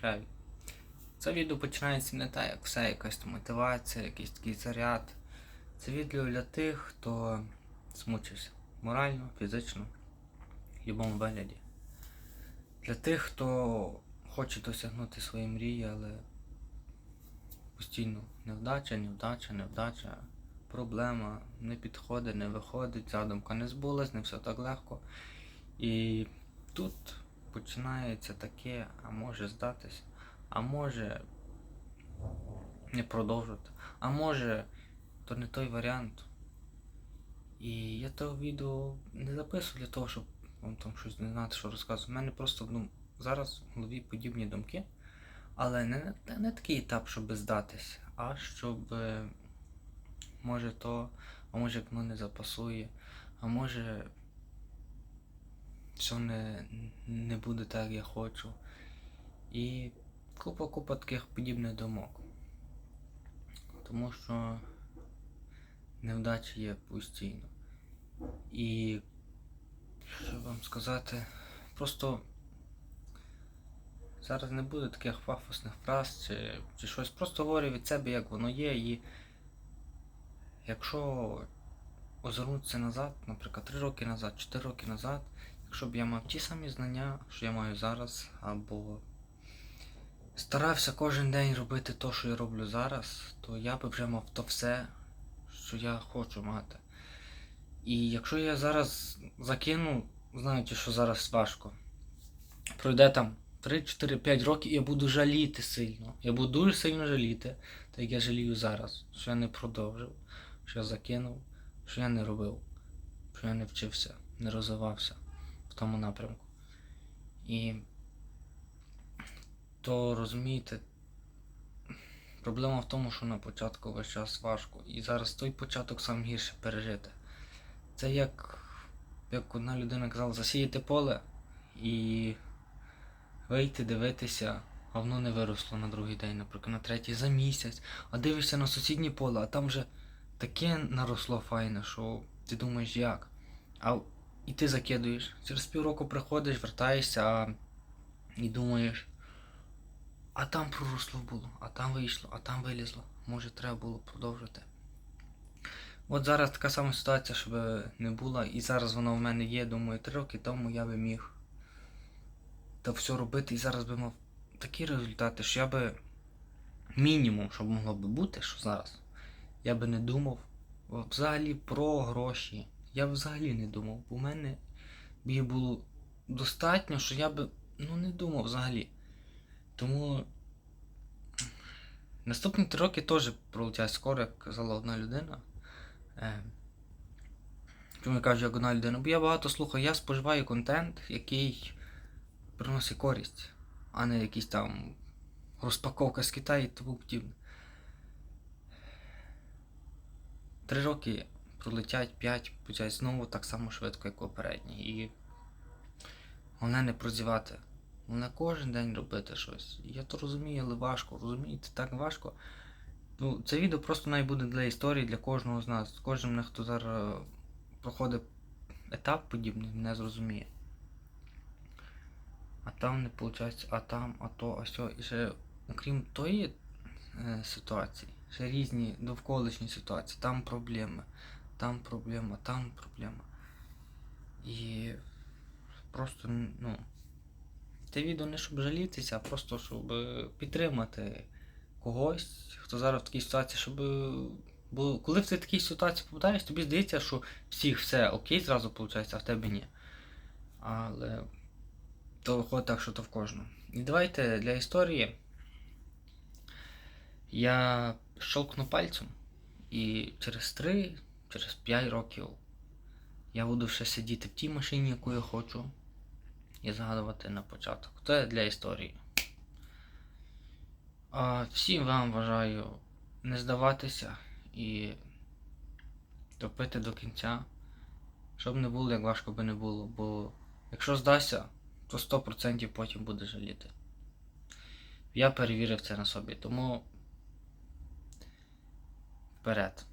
Хай. Це відео починається не так, як все, якась мотивація, якийсь такий заряд. Це відео для тих, хто змучився морально, фізично, в будь-якому вигляді. Для тих, хто хоче досягнути свої мрії, але постійно невдача, невдача, невдача, проблема, не підходить, не виходить, задумка не збулась, не все так легко. І тут починається таке, а може здатись, а може не продовжувати, а може то не той варіант. І я того відео не записую для того, щоб вам там щось не знати, що розказувати. У мене просто ну, зараз в голові подібні думки, але не, не, не такий етап, щоб здатись, а щоб е, може то, а може воно не запасує, а може що не, не буде так, як я хочу. І купа-купа таких подібних думок. Тому що невдачі є постійно. І що вам сказати, просто зараз не буде таких пафосних фраз чи, чи щось. Просто говорю від себе, як воно є. І якщо озирнутися назад, наприклад, 3 роки назад, 4 роки назад, якщо б я мав ті самі знання, що я маю зараз, або старався кожен день робити те, що я роблю зараз, то я би вже мав то все, що я хочу мати. І якщо я зараз закину, знаючи, що зараз важко, пройде там 3-4-5 років, і я буду жаліти сильно. Я буду дуже сильно жаліти, так як я жалію зараз, що я не продовжив, що я закинув, що я не робив, що я не вчився, не розвивався тому напрямку. І то розумієте, проблема в тому, що на початку весь час важко. І зараз той початок сам гірше пережити. Це як, як одна людина казала, засіяти поле і вийти, дивитися, а воно не виросло на другий день, наприклад, на третій за місяць, а дивишся на сусіднє поле, а там вже таке наросло файне, що ти думаєш як. А і ти закидуєш. Через півроку приходиш, вертаєшся а, і думаєш, а там проросло було, а там вийшло, а там вилізло. Може треба було продовжити. От зараз така сама ситуація, щоб не була, і зараз вона в мене є, думаю, три роки тому я би міг та все робити, і зараз би мав такі результати, що я би мінімум, що могло би бути, що зараз, я би не думав взагалі про гроші. Я б взагалі не думав, бо в мене б було достатньо, що я би ну, не думав взагалі. Тому наступні три роки теж пролетять скоро, як казала одна людина. Е, Чому я кажу, як одна людина? Бо я багато слухаю, я споживаю контент, який приносить користь, а не якийсь там розпаковка з Китаю і тому подібне. Три роки пролетять 5, почать знову так само швидко, як попередні. І головне не прозівати. Головне кожен день робити щось. Я то розумію, але важко. Розумієте, так важко. Ну, Це відео просто навіть буде для історії, для кожного з нас. Кожен, хто зараз проходить етап подібний, мене зрозуміє. А там не виходить, а там, а то, а сьо. І ще, окрім тої е, ситуації, ще різні довколишні ситуації, там проблеми там проблема, там проблема. І просто, ну, це відео не щоб жалітися, а просто щоб підтримати когось, хто зараз в такій ситуації, щоб. Бо коли в такій ситуації попадаєш, тобі здається, що всіх все окей, зразу виходить, а в тебе ні. Але то виходить так, що то в кожному. І давайте для історії я щелкну пальцем і через три через 5 років я буду ще сидіти в тій машині, яку я хочу, і згадувати на початок. Це для історії. А Всім вам бажаю не здаватися і топити до кінця, щоб не було, як важко би не було, бо якщо здасться, то 100% потім буде жаліти. Я перевірив це на собі, тому вперед.